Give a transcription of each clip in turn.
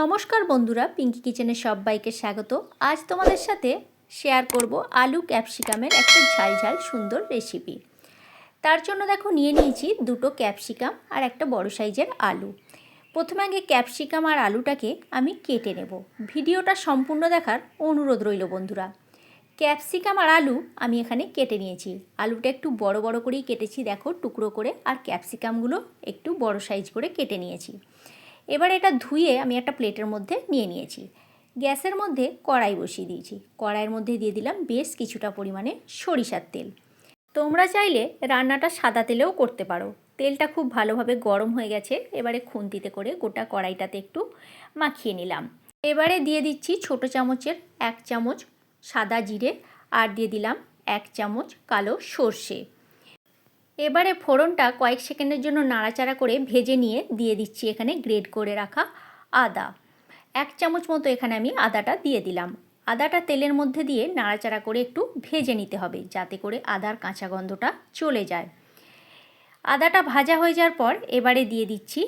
নমস্কার বন্ধুরা পিঙ্কি কিচেনের সবাইকে স্বাগত। আজ তোমাদের সাথে শেয়ার করব আলু ক্যাপসিকামের একটা ঝাল ঝাল সুন্দর রেসিপি তার জন্য দেখো নিয়ে নিয়েছি দুটো ক্যাপসিকাম আর একটা বড় সাইজের আলু। প্রথমে আগে ক্যাপসিকাম আর আলুটাকে আমি কেটে নেব। ভিডিওটা সম্পূর্ণ দেখার অনুরোধ রইল বন্ধুরা। ক্যাপসিকাম আর আলু আমি এখানে কেটে নিয়েছি। আলুটা একটু বড় বড় করেই কেটেছি, দেখো টুকরো করে। আর ক্যাপসিকামগুলো একটু বড় সাইজ করে কেটে নিয়েছি। এবার এটা ধুয়ে আমি একটা প্লেটের মধ্যে নিয়ে নিয়েছি। গ্যাসের মধ্যে কড়াই বসিয়ে দিয়েছি। কড়াইয়ের মধ্যে দিয়ে দিলাম বেশ কিছুটা পরিমাণে সরিষার তেল। তোমরা চাইলে রান্নাটা সাদা তেলেও করতে পারো। তেলটা খুব ভালোভাবে গরম হয়ে গেছে, এবারে খুন্তিতে করে গোটা কড়াইটাতে একটু মাখিয়ে নিলাম। এবারে দিয়ে দিচ্ছি ছোট চামচের এক চামচ সাদা জিরে আর দিয়ে দিলাম এক চামচ কালো সর্ষে। এবারে ফোড়নটা কয়েক সেকেন্ডের জন্য নাড়াচাড়া করে ভেজে নিয়ে দিয়ে দিচ্ছি এখানে গ্রেড করে রাখা আদা। এক চামচ মতো এখানে আমি আদাটা দিয়ে দিলাম। আদাটা তেলের মধ্যে দিয়ে নাড়াচাড়া করে একটু ভেজে নিতে হবে যাতে করে আদার কাঁচা গন্ধটা চলে যায়। আদাটা ভাজা হয়ে যাওয়ার পর এবারে দিয়ে দিচ্ছি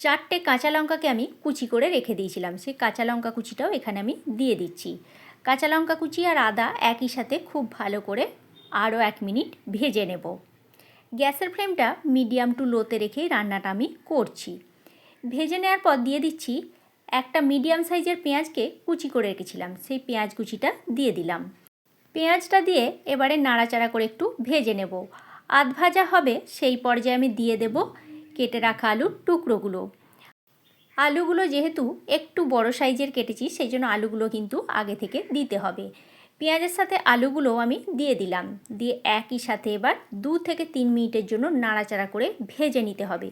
চারটে কাঁচা লঙ্কাকে আমি কুচি করে রেখে দিয়েছিলাম। সেই কাঁচা লঙ্কা কুচিটাও এখানে আমি দিয়ে দিচ্ছি। কাঁচা লঙ্কা কুচি আর আদা একই সাথে খুব ভালো করে আরও এক মিনিট ভেজে নেব। গ্যাসের ফ্লেমটা মিডিয়াম টু লোতে রেখেই রান্নাটা আমি করছি। ভেজে নেওয়ার পর দিয়ে দিচ্ছি একটা মিডিয়াম সাইজের পেঁয়াজকে কুচি করে রেখেছিলাম। সেই পেঁয়াজ কুচিটা দিয়ে দিলাম। পেঁয়াজটা দিয়ে এবারে নাড়াচাড়া করে একটু ভেজে নেব। আধ ভাজা হবে, সেই পর্যায়ে আমি দিয়ে দেব কেটে রাখা আলুর টুকরোগুলো। আলুগুলো যেহেতু একটু বড় সাইজের কেটেছি, সেই জন্য আলুগুলো কিন্তু আগে থেকে দিতে হবে। পেঁয়াজের সাথে আলুগুলো আমি দিয়ে দিলাম। দিয়ে একই সাথে এবার দু থেকে তিন মিনিটের জন্য নাড়াচাড়া করে ভেজে নিতে হবে।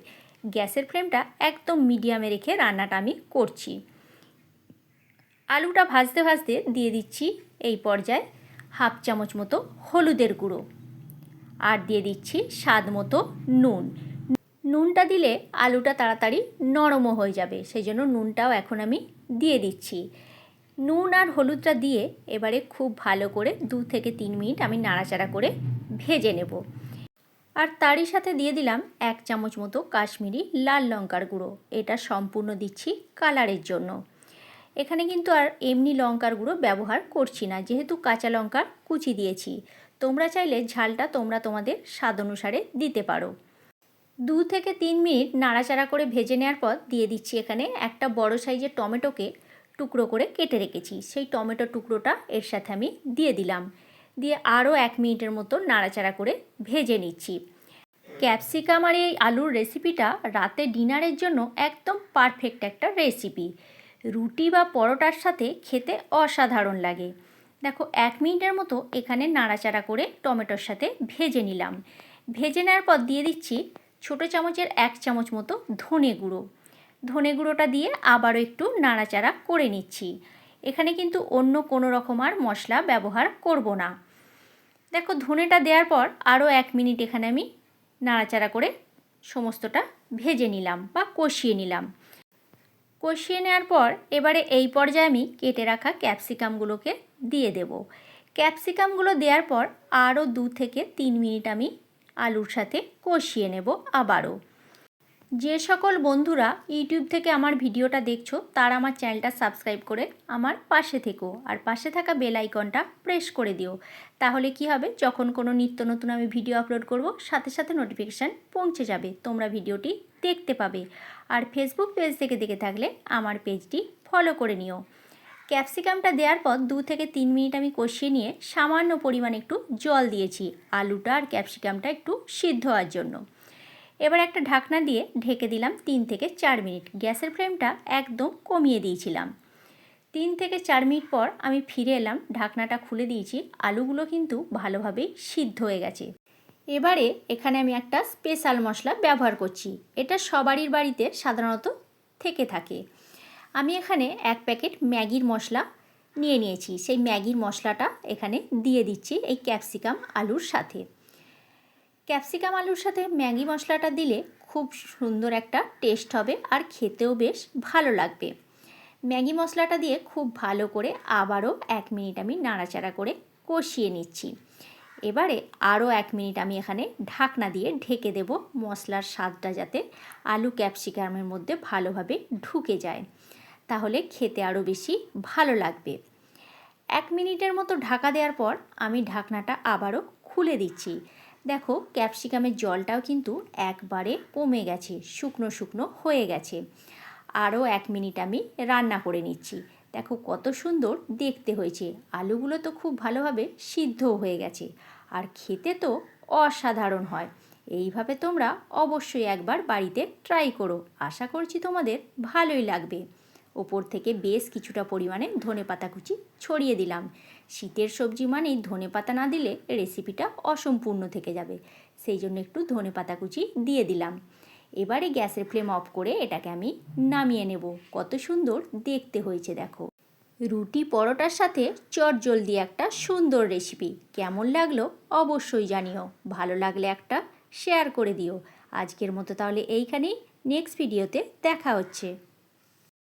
গ্যাসের ফ্লেমটা একদম মিডিয়ামে রেখে রান্নাটা আমি করছি। আলুটা ভাজতে ভাজতে দিয়ে দিচ্ছি এই পর্যায়ে হাফ চামচ মতো হলুদের গুঁড়ো। আর দিয়ে দিচ্ছি স্বাদ মতো নুন। নুনটা দিলে আলুটা তাড়াতাড়ি নরমও হয়ে যাবে, সেই জন্য নুনটাও এখন আমি দিয়ে দিচ্ছি। নুন আর হলুদটা দিয়ে এবারে খুব ভালো করে দু থেকে তিন মিনিট আমি নাড়াচাড়া করে ভেজে নেব। আর তারই সাথে দিয়ে দিলাম এক চামচ মতো কাশ্মীরি লাল লঙ্কার গুঁড়ো। এটা সম্পূর্ণ দিচ্ছি কালারের জন্য। এখানে কিন্তু আর এমনি লঙ্কার গুঁড়ো ব্যবহার করছি না, যেহেতু কাঁচা লঙ্কার কুচি দিয়েছি। তোমরা চাইলে ঝালটা তোমরা তোমাদের স্বাদ অনুসারে দিতে পারো। দু থেকে তিন মিনিট নাড়াচাড়া করে ভেজে নেওয়ার পর দিয়ে দিচ্ছি এখানে একটা বড় সাইজের টমেটোকে টুকরো করে কেটে রেখেছি। সেই টমেটো টুকরোটা এর সাথে আমি দিয়ে দিলাম। দিয়ে আরও এক মিনিটের মতো নাড়াচাড়া করে ভেজে নিচ্ছি। ক্যাপসিকাম আর এই আলুর রেসিপিটা রাতে ডিনারের জন্য একদম পারফেক্ট একটা রেসিপি। রুটি বা পরোটার সাথে খেতে অসাধারণ লাগে। দেখো, এক মিনিটের মতো এখানে নাড়াচাড়া করে টমেটোর সাথে ভেজে নিলাম। ভেজে নেওয়ার পর দিয়ে দিচ্ছি ছোটো চামচের এক চামচ মতো ধনে গুঁড়ো। ধনে গুঁড়োটা দিয়ে আবারও একটু নাড়াচাড়া করে নিচ্ছি। এখানে কিন্তু অন্য কোনো রকম আর মশলা ব্যবহার করব না। দেখো, ধনেটা দেওয়ার পর আরও এক মিনিট এখানে আমি নাড়াচাড়া করে সমস্তটা ভেজে নিলাম বা কষিয়ে নিলাম। কষিয়ে নেওয়ার পর এবারে এই পর্যায়ে আমি কেটে রাখা ক্যাপসিকামগুলোকে দিয়ে দেব। ক্যাপসিকামগুলো দেওয়ার পর আরও দু থেকে তিন মিনিট আমি আলুর সাথে কষিয়ে নেব আবারও। যে সকল বন্ধুরা ইউটিউব থেকে আমার ভিডিওটা দেখছ, তারা আমার চ্যানেলটা সাবস্ক্রাইব করে আমার পাশে থেকো আর পাশে থাকা বেল আইকনটা প্রেস করে দিও। তাহলে কি হবে? যখন কোনো নিত্য নতুন আমি ভিডিও আপলোড করব, সাথে সাথে নোটিফিকেশান পৌঁছে যাবে, তোমরা ভিডিওটি দেখতে পাবে। আর ফেসবুক পেজ থেকে দেখে থাকলে আমার পেজটি ফলো করে নিও। ক্যাপসিকামটা দেওয়ার পর দু থেকে তিন মিনিট আমি কষিয়ে নিয়ে সামান্য পরিমাণে একটু জল দিয়েছি। আলুটা আর ক্যাপসিকামটা একটু সিদ্ধ হওয়ার জন্য। এবার একটা ঢাকনা দিয়ে ঢেকে দিলাম তিন থেকে চার মিনিট। গ্যাসের ফ্লেমটা একদম কমিয়ে দিয়েছিলাম। তিন থেকে চার মিনিট পর আমি ফিরে এলাম, ঢাকনাটা খুলে দিয়েছি, আলুগুলো কিন্তু ভালোভাবেই সিদ্ধ হয়ে গেছে। এবারে এখানে আমি একটা স্পেশাল মশলা ব্যবহার করছি। এটা সবারই বাড়িতে সাধারণত থেকে থাকে। আমি এখানে এক প্যাকেট ম্যাগির মশলা নিয়ে নিয়েছি। সেই ম্যাগির মশলাটা এখানে দিয়ে দিচ্ছি এই ক্যাপসিকাম আলুর সাথে। ক্যাপসিকাম আলুর সাথে ম্যাগি মশলাটা দিলে খুব সুন্দর একটা টেস্ট হবে আর খেতেও বেশ ভালো লাগবে। ম্যাগি মশলাটা দিয়ে খুব ভালো করে আবারও এক মিনিট আমি নাড়াচাড়া করে কষিয়ে নিচ্ছি। এবারে আরও এক মিনিট আমি এখানে ঢাকনা দিয়ে ঢেকে দেব মশলার স্বাদটা যাতে আলু ক্যাপসিকামের মধ্যে ভালোভাবে ঢুকে যায়। তাহলে খেতে আরও বেশি ভালো লাগবে। এক মিনিটের মতো ঢাকা দেওয়ার পর আমি ঢাকনাটা আবারও খুলে দিচ্ছি। দেখো, ক্যাপসিকামের জলটাও কিন্তু একবারে কমে গেছে, শুকনো শুকনো হয়ে গেছে। আরও এক মিনিট আমি রান্না করে নিচ্ছি। দেখো কত সুন্দর দেখতে হয়েছে। আলুগুলো তো খুব ভালোভাবে সিদ্ধও হয়ে গেছে। আর খেতে তো অসাধারণ হয়। এইভাবে তোমরা অবশ্যই একবার বাড়িতে ট্রাই করো। আশা করছি তোমাদের ভালোই লাগবে। ওপর থেকে বেশ কিছুটা পরিমাণে ধনে পাতা কুচি ছড়িয়ে দিলাম। শীতের সবজি মানেই ধনে পাতা না দিলে রেসিপিটা অসম্পূর্ণ থেকে যাবে। সেই জন্য একটু ধনে পাতা কুচি দিয়ে দিলাম। এবারে গ্যাসের ফ্লেম অফ করে এটাকে আমি নামিয়ে নেব। কত সুন্দর দেখতে হয়েছে, দেখো। রুটি পরোটার সাথে চট জলদি একটা সুন্দর রেসিপি কেমন লাগল অবশ্যই জানিও। ভালো লাগলে একটা শেয়ার করে দিও। আজকের মতো তাহলে এইখানেই। নেক্সট ভিডিওতে দেখা হচ্ছে।